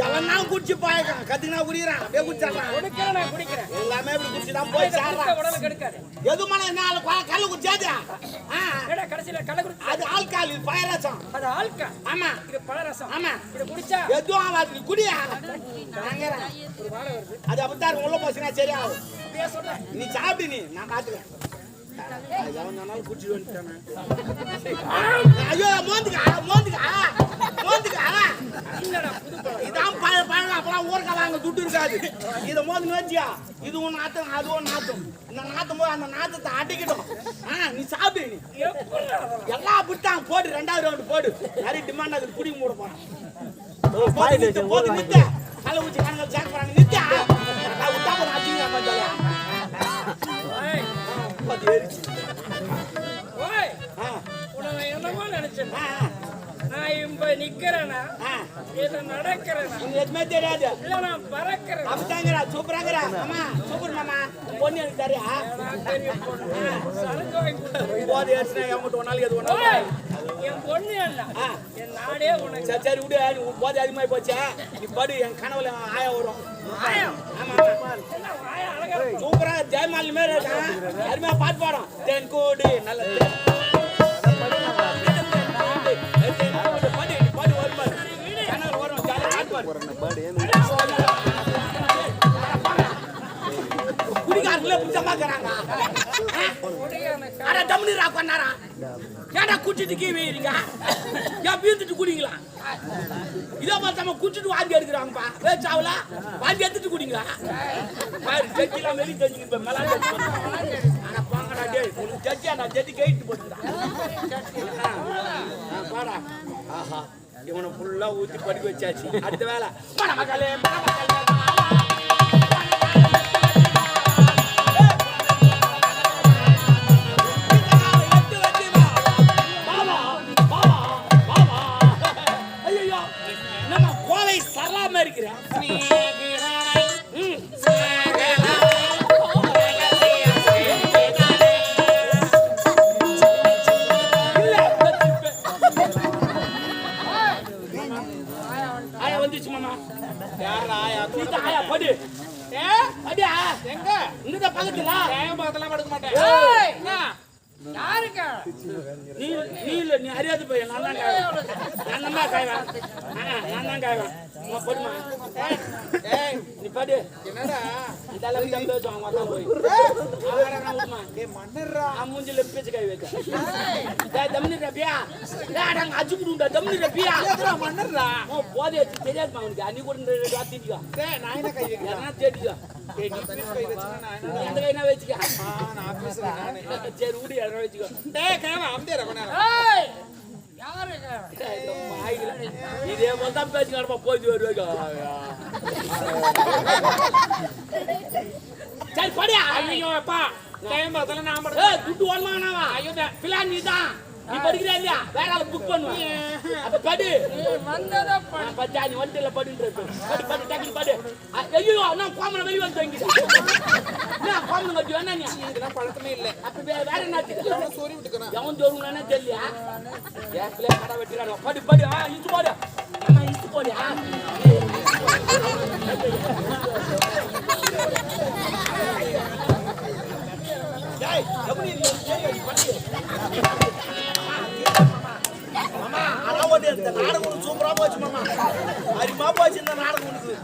எவன் குடிச்சு பாயக்கான் கத்தினா குடிக்கிறான் அப்படியே குடிச்சிடறான் குடிக்கிறேன் நான் குடிக்கிறேன் எல்லாமே இப்படி குடிச்சு தான் போய் இதை உடம்பு கெடுக்காது எதுமான என்ன கல்லு கடைசியில கள்ள குடிச்சு அது ஆல்கால் இது பயரசம் அது ஆல்கா ஆமா இது பழரசம் ஆமா இது குடிச்சா எதுவும் ஆகாது நீ குடியா அது அப்படித்தான் உள்ள போச்சுன்னா சரியாகும் நீ சாப்பிடு நீ நான் பாத்துக்கிறேன் ஐயோ மோந்துக்கா மோந்துக்கா பழம் இதான் பழ பழம். அப்பலாம் ஊருக்கா வாங்க துட்டு இருக்காது. இதை மோந்து வச்சியா இது ஒன்று நாத்தம் அது ஒன்று நாத்தம் இந்த நாத்தும் போது அந்த நாத்தத்தை அடிக்கிடும் ஆ நீ சாப்பிடு. நீ எல்லாம் அப்படித்தான் போடு ரெண்டாவது ரவுண்டு போடு. நிறைய டிமாண்ட் அதுக்கு குடி மூட போறான். போது நித்த கள்ள ஊச்சி கணக்கு சேர்க்க போறாங்க நித்த. நான் விட்டா போறேன் அடிங்க ஓய். பத்து ஏறிச்சு. ஓய். ஆ. உன்னை என்னமோ நினைச்சேன். நான் இப்ப நிக்கிறேனா? இது நடக்கிறேனா? எதுவுமே தெரியாது. இல்ல நான் பறக்கிறேன்? அப்படித்தாங்கிறா சூப்பராங்கிறா மாமா சூப்பர் மாமா. பொண்ணு எனக்கு தரியா சரக்கு வாங்கி. போது ஏறிச்சுனா என்கிட்ட ஒரு நாளைக்கு எது ஓய் என் பொண்ணு என்ன? என் நாடே உனக்கு. சரி சரி விடு. நீ போதை அதிகமாகி போச்சே. நீ படு என் கனவுல ஆயா வரும். ஆயம் ஆமா. ஆமா என்ன வாய அழகா இருக்கு. சூப்பரா ஜெயமாலி மாரி இருக்கான் அருமையா பாட்டு பாடும் தென் கோடு நல்ல பாட்டு பாடு. அட ஏடா குச்சிட்டு கீ வைக்கிறீங்க ஏன் பீந்துட்டு குடிங்களா? இதோ பார்த்தாம குச்சிட்டு வாந்தி எடுக்கிறாங்கப்பா. வேச்சாவல வாந்தி எடுத்துட்டு குடிங்களா? பாரு ஜட்ஜிலாம் வெளியே தெரிஞ்சுங்க பாங்கடா டேய் உனக்கு ஜட்ஜியா நான் ஜட்ஜி கேட்டு பாடா ஆஹா. இவனை ஃபுல்லாக ஊற்றி படிக்க வச்சாச்சு. அடுத்த வேலை. டேய் அடங்க அஜு புடுடா தம்னி ரபியா ஏதா மன்னரா ஓ போதே தெரியாது அவனுக்கு. அன்னி கூட இந்த ராத்திரிக்கா டேய் நான் என்ன கை வைக்க நான் தேடிக்கா டேய் நீ பீஸ் கை வச்சுனா நான் என்ன அந்த கை நான் வச்சுக்க? நான் பேசுறேன் நானே. சரி விடு யாரா வச்சுக்கோ. டேய் கேவா அம்தே ரகனா ஏய், யாருங்க இதே மாதிரி தான் பேச்சு நடப்பா போயிட்டு வருவாங்க சரி படியா. ஐயோ அப்பா. டைம் பார்த்தல நான் படுக்க ஏய் துட்டு ஓடமாங்கனாவா ஐயோ பிளான் நீ தான் நீ படிக்கிறியா? இல்லையா வேற ஆளை புக் பண்ணுவேன் அப்ப படு. வந்ததை படி. நான் பச்சா நீ வண்டியில படுன்ற படு படு டக்குனு படு. ஐயோ நான் கோமல வெளிய வந்து தங்கி நான் கோமல கட்டி வேணா நீ. இதெல்லாம் பழக்கமே இல்ல. அப்ப வேற என்ன எவன் சோரி விட்டுக்கணும். எவன் ஜோருங்களானே தெரியலையா? ஏப்ல கடை வெட்டிறாங்க படு படு. ஆ இச்சு போடு. அம்மா இச்சு போடு. ஆ. டேய் எப்படி நீ மாமா இந்த நாடகம் உனக்கு சூப்பரா போச்சு மாமா. அரிமா போச்சு இந்த நாடகம் உனக்கு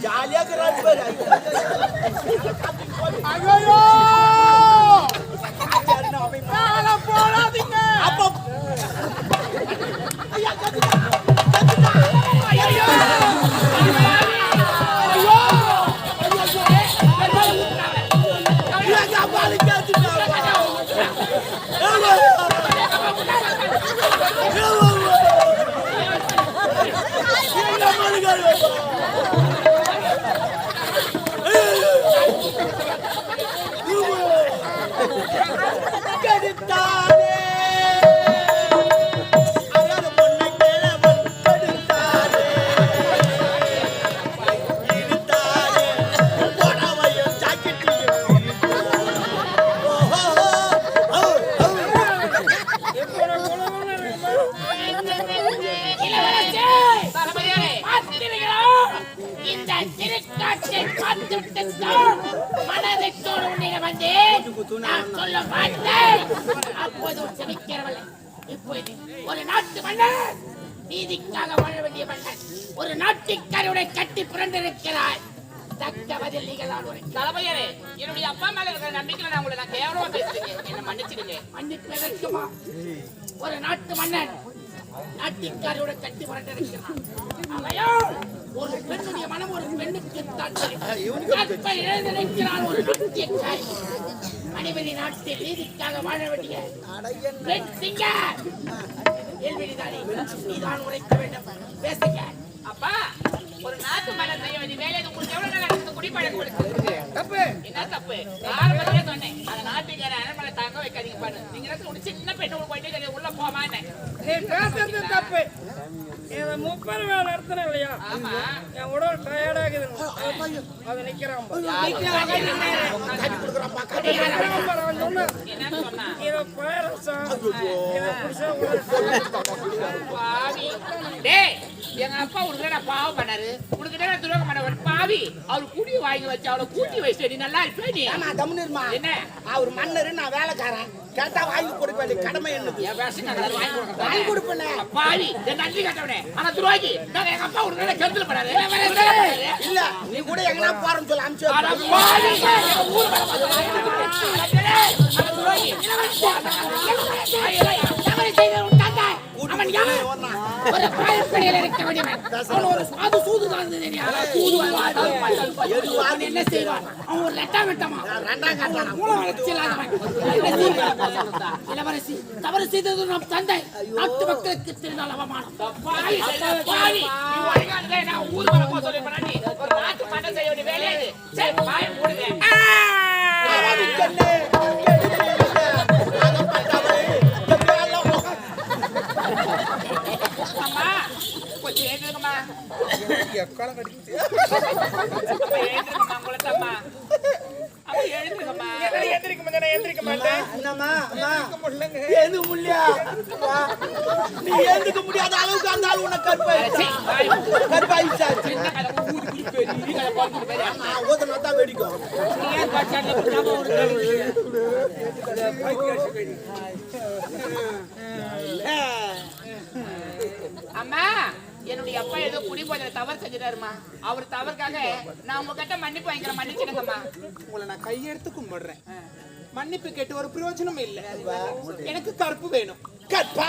ஜாலியா இருக்கிறாரு பாரு ஐயோ! என்னுடைய அப்பா மேல இருக்கிற நம்பிக்கையில நான் உங்களை நான் கேவலமா பேசுறீங்க. என்ன மன்னிச்சிடுங்க. மன்னிப்பதற்குமா? ஒரு நாட்டு மன்னன் நாட்டிற்காரோட கட்டி அவையோ ஒரு பெண்ணுடைய மனம் ஒரு பெண்ணுக்கு எழுந்திருக்கிறான் ஒரு நாட்டியக்காரி மணிபதி நாட்டில் நீதிக்காக வாழ வேண்டிய நீதான் உரைக்க வேண்டும். பேசுங்க. அப்பா ஒரு நாட்டு மன்னர் செய்ய வேண்டிய வேலை உங்களுக்கு எவ்வளவு நாள் இந்த குடிப்பழக்கம் உங்களுக்கு? தப்பு. என்ன தப்பு? ஆரம்பத்திலே சொன்னேன். அந்த நாட்டுக்கார அரண்மனை தாங்க வைக்காதீங்க பாரு. நீங்க ஒரு சின்ன பெண்ணு உள்ள போயிட்டு உள்ள போமான்னு நீ பேசுறது தப்பு. இதை முப்பது வேலை நடத்தின இல்லையா? ஆமா. என் உடல் டயர்டாகுது அது நிக்கிறான் பாரு. நிக்கிறான். பாரு, அவன் சொன்னான். என்னன்னு சொன்னா? இதை பயிரசம் இதை குடிச்சா உனக்கு பாவி. டேய் எங்க அப்பா உனக்கு பாவம் பண்ணாரு? உனக்கு துரோகம் பண்ணவர் பாவி. அவர் குடி வாங்கி வச்சு அவளை கூட்டி வச்சு நீ நல்லா இருப்பே நீ? ஆமா தம்னிருமா என்ன? அவர் மன்னரு நான் வேலைக்காரன். கேட்டா வாங்கி கொடுக்க வேண்டிய கடமை என்னது? என் நாங்க அதை வாங்கி கொடுக்க வாங்கி கொடுப்பேனே. பாவி என் நன்றி கட்டவனே. ஆனா துரோகி. நாங்க எங்க அப்பா உனக்கு கருத்துல பண்ணாரு? இல்ல நீ கூட எங்கனா போறேன்னு சொல்லி அனுப்பிச்சு. பாவி. ஊர் துரோகி. ஒரு பாயப்படையில் இருக்க வேண்டியவன் அவன் ஒரு சாது சூது கலந்து தெரியாது என்ன செய்வான்? அவன் ஒரு லெட்டா வெட்டமா ரெண்டாம் காட்டானா மூலம் வளர்ச்சி இல்லாதவன் என்ன செய்வான்? இளவரசி. தவறு செய்தது நம் தந்தை. நாட்டு மக்களுக்கு தெரிந்தால் அவமானம். பண்ணா நாட்டு மண்ணை செய்ய வேண்டிய சரி முடியா? வா. நீ ஏந்துக்க முடியாத அளவுக்கு அந்த ஆள் உன்னை கற்பாயிடுச்சா? கற்பாயிடுச்சாச்சு. ஊதுனா தான் வெடிக்கும். அம்மா. என்னுடைய அப்பா ஏதோ குடி போதில தவறு செஞ்சிட்டாருமா. அவர் தவறுக்காக நான் உங்ககிட்ட மன்னிப்பு வாங்கிக்கிறேன் மன்னிச்சிடுங்கம்மா. உங்களை நான் கையெடுத்து கும்பிடுறேன். மன்னிப்பு கேட்டு ஒரு பிரயோஜனம் இல்ல. எனக்கு கருப்பு வேணும். கற்பா,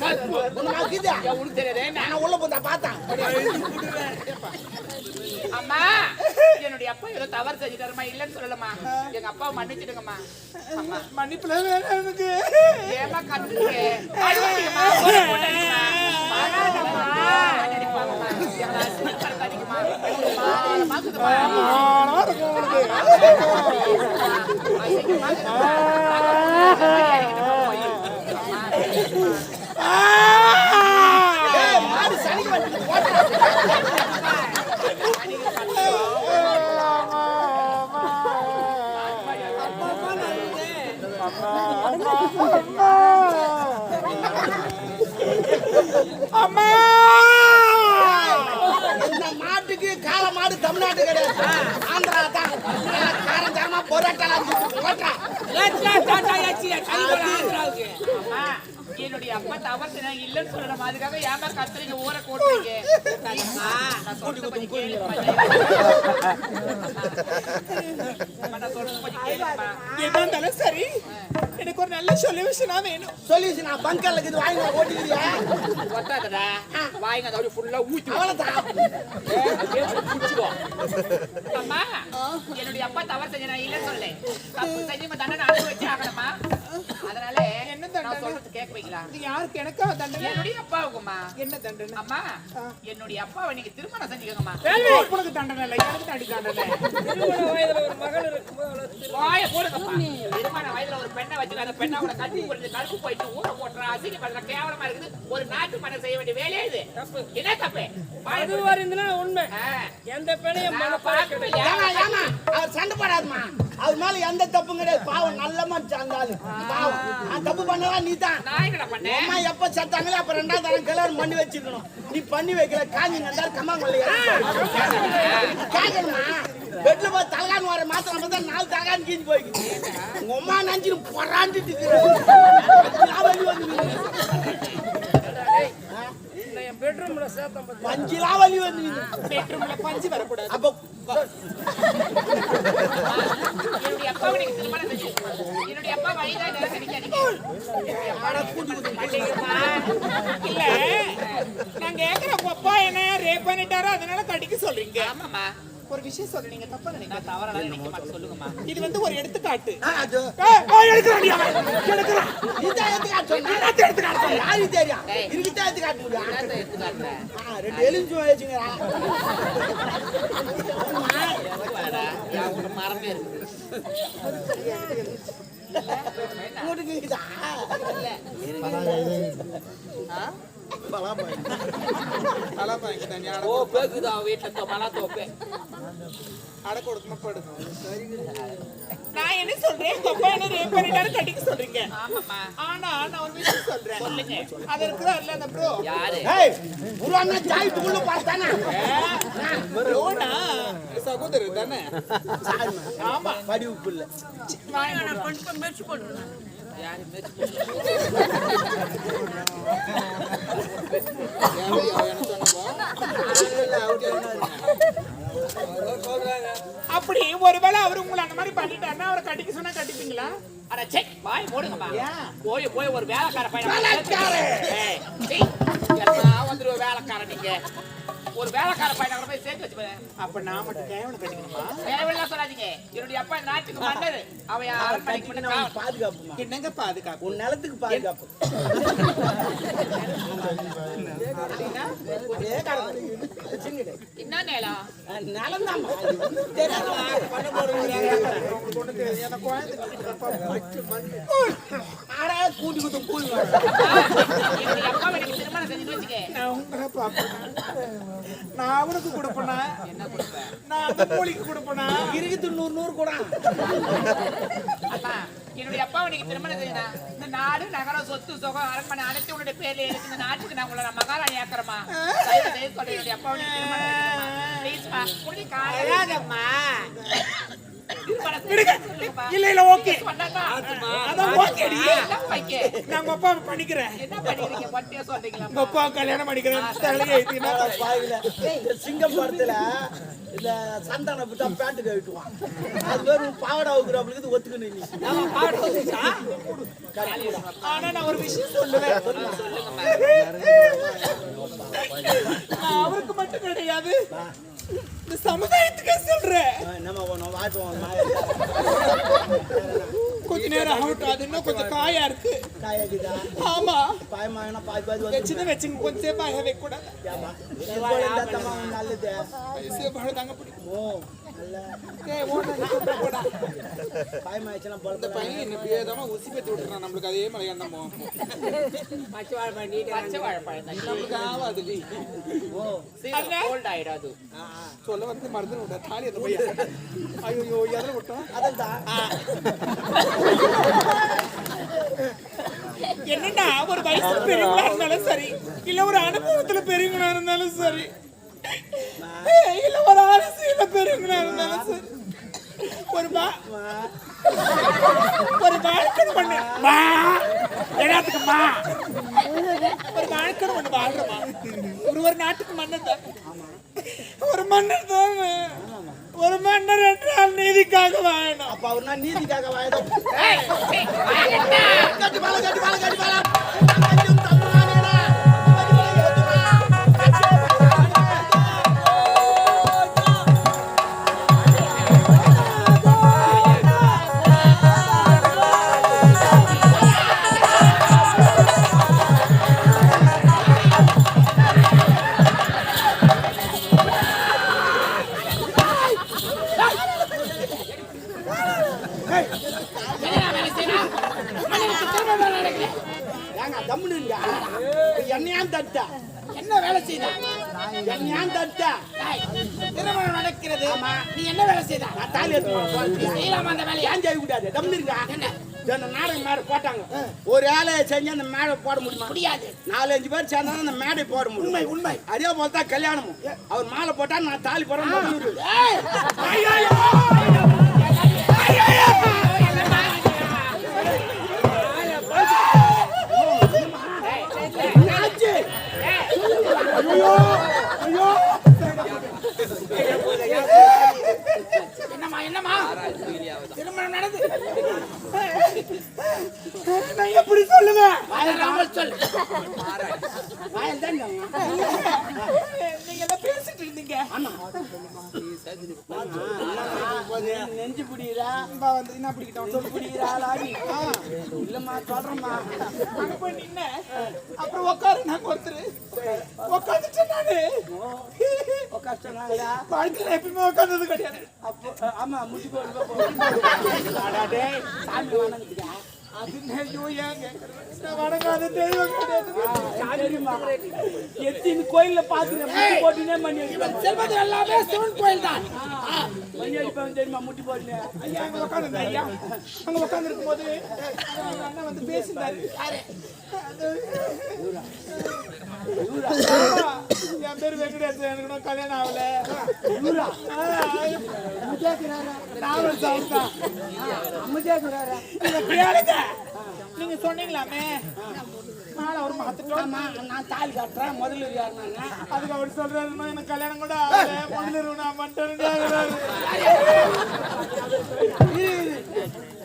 கருப்பு. உன்னை இருக்குதா? ஏன் உனக்கு தெரியாதே என்ன? நான் உள்ள போந்தா பார்த்தேன். அம்மா. என்னுடைய அப்பா ஏதோ தவறு செஞ்சுட்டாருமா இல்லைன்னு சொல்லலம்மா. எங்க அப்பாவை மன்னிச்சிடுங்கம்மா. மன்னிப்புல எனக்கு. ஏமா கத்துறீங்க அழுவாதீங்கம்மா, போட போடாதீங்கம்மா. அழாதம்மா. அடிப்பாங்கம்மா. எங்களை அசிங்கப்படுத்தாதீங்கம்மா. மானமா இருக்குதும்மா. அசிங்கமா இருக்குதும்மா. ஏய், மாடு சனிக்கு வந்து ஓட்டுறா. அம்மா இந்த மாட்டுக்கு கால மாடு தமிழ்நாட்டு கிடையாது ஆந்திரா தான் காரம் தரமா பொராட்டலாம் ஓட்டுறா அம்மா, என்னுடைய அப்பா தவறு செஞ்சாங்க இல்லைன்னு சொல்லணும் அதுக்காக ஏமா கத்துறீங்க ஊரை கூட்டுறீங்க நான் சொல்றது கொஞ்சம். அம்மா, நான் சொல்றது கொஞ்சம் கேளுங்கம்மா. எதா இருந்தாலும் சரி எனக்கு ஒரு நல்ல சொல்யூஷனா வேணும் பங்கல்ல வாங்கி ஓட்டிக்கிறியா அதை ஊத்தி. அவ்வளவுதான். அம்மா, என்னுடைய அப்பா தவறு செஞ்ச நான் இல்லைன்னு சொல்லல. தப்பு செஞ்சு தண்டனை அனுபவிச்சு ஆகணுமா? அதனால நான் சொல்றது கேட்க. தெரியுங்களா இது யாருக்கு? எனக்கா தண்டனை? என்னுடைய அப்பாவுக்குமா? என்ன தண்டனை? அம்மா என்னுடைய அப்பாவை நீங்க திருமணம் செஞ்சுக்கோங்கம்மா. உனக்கு தண்டனை இல்லை. எனக்கு அடி தண்டனை திருமண வயதுல ஒரு மகள் இருக்கும்போது அவளை திரு- வாய போடுங்கப்பா திருமண வயதுல ஒரு பெண்ணை வச்சு அந்த பெண்ணை கட்டி போட்டு கழுப்பு போயிட்டு ஊற போட்டுறா. அசிங்கப்படுற கேவலமா இருக்குது. ஒரு நாட்டு மனம் செய்ய வேண்டிய வேலையே இது. என்ன தப்பு? அது வருதுன்னா உண்மை. எந்த பெண்ணையும் ஏமா? ஏமா அவர் சண்டை போடாதுமா மேல எந்த தப்பும் கிடையாது. பாவம் நல்ல மனுஷன் அந்த ஆளு. பாவம். நான் தப்பு பண்ணவா நீ தான் நான் என்னடா பண்ணேன்? அம்மா எப்ப செத்தாங்களோ அப்ப ரெண்டாவது தரம் கல்யாணம் பண்ணி வச்சிருக்கணும். நீ பண்ணி வைக்கல. காஞ்சி நந்தார் கம்மாங்கல்ல கேட்கணுமா பெட்ல போய் தலகான் வர மாத்திரம் பார்த்தா நாலு தலகான் கீஞ்சி போய்க்கு உங்க அம்மா நஞ்சு பொறாண்டுட்டு பெட்ரூம்ல? பஞ்சிலா வலி வந்து பெட்ரூம்ல பஞ்சு வரக்கூடாது. அப்ப என்னுடைய அப்பாவை நீங்க திருமணம் செஞ்சு என்னுடைய அப்பா வயதா இதெல்லாம் கிடைக்காதீங்க இல்ல நான் கேக்குறேன் உங்க அப்பா என்ன ரேப் பண்ணிட்டாரோ அதனால கடிக்க சொல்றீங்க. ஒரு விஷயம் சொல்றேன் நீங்க தப்பா நினைக்க நான் தவறான நினைக்க மாட்டேன். சொல்லுங்கம்மா. இது வந்து ஒரு எடுத்துக்காட்டு. எடுத்துக்காட்டு ரெண்டு எலுமிச்சு ஒரு மரமே உங்களுக்கு இருக்குதா ஓ பேக்குதா வீட்டுல மலா தோப்பு அட கொடுக்கணும் படுங்க நான் என்ன சொல்றேன்? அப்பா என்ன ரேப் பண்ணிட்டாரு கடிக்க சொல்றீங்க. ஆனா நான் ஒரு விஷயம் சொல்றேன். சொல்லுங்க. அது அந்த ப்ரோ யாரு? ஏய் உருவாங்க பார்த்தானா? ப்ரோனா சகோதரர் தானே? ஆமா. படி உப்பு இல்ல யாரு அப்படி ஒருவேளை அவர் உங்களை அந்த மாதிரி பண்ணிட்டாருன்னா அவரை கட்டிக்க சொன்னா கட்டிப்பீங்களா? அட சே வாய் மூடுங்கம்மா. ஏன்? போய் போய் ஒரு வேலைக்கார பையன் எல்லாம் வந்துருவ வேலைக்காரன் நீங்க? ஒரு வேலைக்கார பையனை கூட போய் சேர்த்து வச்சு பாரு. அப்ப நான் மட்டும் கேவனை கட்டிக்கணுமா தேவையில்லாம் சொல்லாதீங்க. என்னுடைய அப்பா நாட்டுக்கு மன்னர் அவன் அரண்மனைக்கு உனக்கு பாதுகாப்புமா என்னங்க பாதுகாப்பு? உன் நிலத்துக்கு பாதுகாப்பு. என்ன? பண்ண போறவங்க ஆடா, கூட்டி வாங்க. என்னுடைய அப்பா எனக்கு திருமணம் செஞ்சு வச்சுக்க நான் அவனுக்கு கொடுப்பேனா நான் அந்த கூலிக்கு கொடுப்பேனா இருக்குது நூறு நூறு கூட. அம்மா என்னுடைய அப்பா இன்னைக்கு திருமணம் செய்யணும் இந்த நாடு நகரம் சொத்து சுகம் அரண்மனை அனைத்து உன்னுடைய பேர்ல இருக்கு. இந்த நாட்டுக்கு நான் உங்களை மகாராணி ஆக்குறமா என்னுடைய அப்பா திருமணம் முடிஞ்சு காலையாதம்மா இல்ல இல்ல ஓகே. அதான் ஓகேடி. ஓகே. நான் உங்க அப்பா பண்ணிக்கிறேன். என்ன பண்ணிக்கிறீங்க? பட்டியா சொல்றீங்களா? உங்க அப்பா கல்யாணம் பண்ணிக்கிறேன். தலையை ஏத்தினா பாவில இந்த சிங்கம் படத்துல இந்த சந்தான புத்தா பேண்ட் கட்டுவான் அது பேர் பாவடா இது ஒத்துக்கணும் நீ ஆனா நான் ஒரு விஷயம் சொல்லுவேன். அவருக்கு மட்டும் கிடையாது. இந்த சமுதாயத்துக்கே சொல்றேன் நம்ம ஒன்று வாட்டுவோம் கொஞ்ச நேரம் ஆகட்டும் அது இன்னும் கொஞ்சம் காயா இருக்கு. காயாக்குதா ஆமா. பாயமாகனா பாதி பாதி வந்து வச்சுன்னு வச்சுங்க கொஞ்சம் சேப்பு ஆக வைக்க கூடாது ஏம்மா, இப்போ இந்த தம்மா நல்லது. தாங்க பிடிக்கும் ஓ. நல்ல பையன் உசி விட்டுறான் நம்மளுக்கு அதே மாதிரி எண்ணம் போகும் பச்சை வாழைப்பழம் நம்மளுக்கு ஆகாது கோல்ட் ஆயிடாது சொல்ல வந்து மருந்து விட தாலி அந்த பையன் ஐயோ எதில் விட்டோம் அதான் என்னன்னா ஒரு வயசு பெரியவங்களா இருந்தாலும் சரி இல்ல ஒரு அனுபவத்துல பெரியவங்களா இருந்தாலும் சரி. இல்ல ஒரு அரசியல இருந்தாலும் சரி ஒரு மா ஒரு வாழ்க்கை பண்ணு மா எல்லாத்துக்கு மா ஒரு வாழ்க்கை ஒண்ணு வாழ்றமா ஒரு ஒரு நாட்டுக்கு மன்னர் தான் ஒரு மன்னர் தான் ஒரு மன்னர் என்றால் நீதிக்காக வாழணும் அப்ப அவர் நான் நீதிக்காக. கட்டி கட்டி கட்டி பாலம் செஞ்சு அந்த மேடை போட முடியுமா? முடியாது. நாலஞ்சு பேர் சேர்ந்தா அந்த மேடை போட முடியும். உண்மை உண்மை. அதே போல தான் கல்யாணமும். அவர் மாலை போட்டா நான் தாலி போறேன் ஏய், என்னம்மா என்னம்மா? திருமணம் நடந்து. நான் எப்படி சொல்லுவேன் வாயல் தான் நீங்க எல்லாம் பேசிட்டு இருந்தீங்க? நெஞ்சு பிடிக்கிறா வந்து என்ன பிடிக்கிட்டோம்? சொல்லு பிடிக்கிறா ஆளாடி இல்லம்மா சொல்றேம்மா. நின்ன. அப்புறம் உட்காரு நாங்க ஒருத்தர் உட்காந்துட்டேன் நானு. கஷ்டம்னாங்களா வாழ்க்கையில எப்பயுமே உட்காந்தது கிடையாது. அப்போ ஆமா முட்டி போட்டு சாமி வணங்காத எத்தின் கோயில்ல பாத்துறேன் முட்டி போட்டுனே மணி செல்வது எல்லாமே சிவன் கோயில் தான். மணி அடிப்பாங்க தெரியுமா? முட்டி போட்டுனே. ஐயா அங்க உட்காந்து ஐயா. அங்க உட்காந்து எங்க அண்ணன் வந்து என் பேரு வெங்கடேசன். எனக்கு கல்யாணம் ஆகல. நீங்க சொன்னீங்களாமே? மாலை ஒரு மாத்துட்டோம். நான் தாலி கட்டுறேன் முதல்ல யார் நாங்க அதுக்கு அவர் சொல்றாருமா எனக்கு கல்யாணம் கூட முதல்ல நான் பண்ணிட்டேன்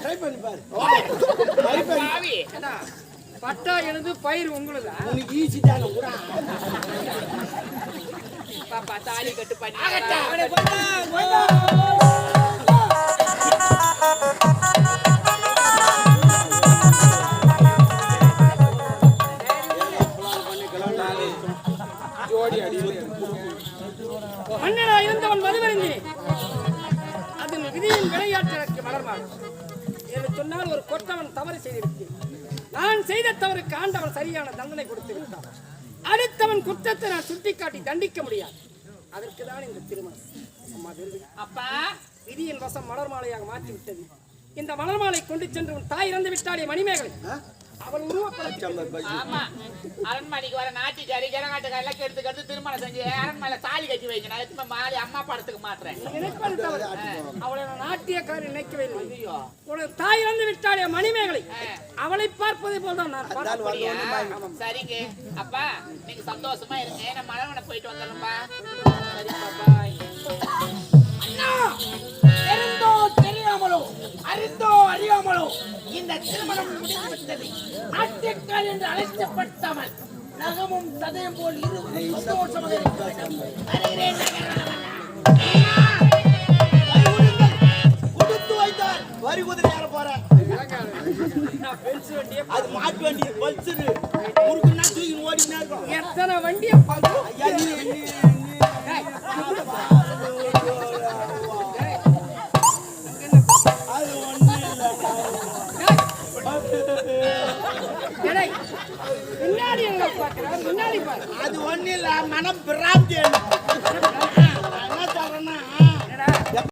ட்ரை பண்ணி பாரு. பாவி. பட்டா எனது பயிர் உங்களுதா? உனக்கு ஈஸி தானே கூட பாப்பா தாலி கட்டு பண்ணி செய்த தவறுக்கு ஆண்டவன் சரியான தண்டனை கொடுத்து விட்டான் அடுத்தவன் குற்றத்தை நான் சுட்டிக்காட்டி தண்டிக்க முடியாது. அதற்கு தான் இந்த திருமணம். அம்மா அப்பா விதியின் வசம் மலர் மாலையாக மாற்றி விட்டது இந்த மலர் மாலை கொண்டு சென்று உன் தாய் இறந்து விட்டாலே மணிமேகலை அரண்மனைக்கு வர நாட்டிக்காரி ஜனநாட்டுக்காரி எல்லாம் கெடுத்து கெடுத்து திருமணம் செஞ்சு அரண்மனையில தாலி கட்டி வைங்க. நான் மாறி அம்மா படத்துக்கு மாத்துறேன். அவளை நாட்டியக்காரி நினைக்கவே இல்லை. உனது தாய் இறந்து விட்டாலே மணிமேகலை. அவளை பார்ப்பதை போல் தான் நான்? சரிங்க. அப்பா நீங்க சந்தோஷமா இருங்க. நான் மலவனை போயிட்டு வந்துடுறேன்பா சரிப்பா பாய். தெரியாமலோ அறிந்தோ அறியாமலோ இந்த திருமணம் முடிந்துவிட்டது. ஆட்டுக்கால் என்று அழைக்கப்பட்டவன் நகமும் சதயம் போல் இருவரும் சந்தோஷமாக இருக்க வேண்டும் வருகிறேன் கொடுத்து வைத்தார் வரி குதிரை ஏற போறேன். அது மாட்டு வண்டி பல்சரு முறுக்குன்னா தூக்கி ஓடினா இருக்கும். எத்தனை வண்டியை பார்த்து அது ஒண்ணு இல்ல மனம் பிராந்தி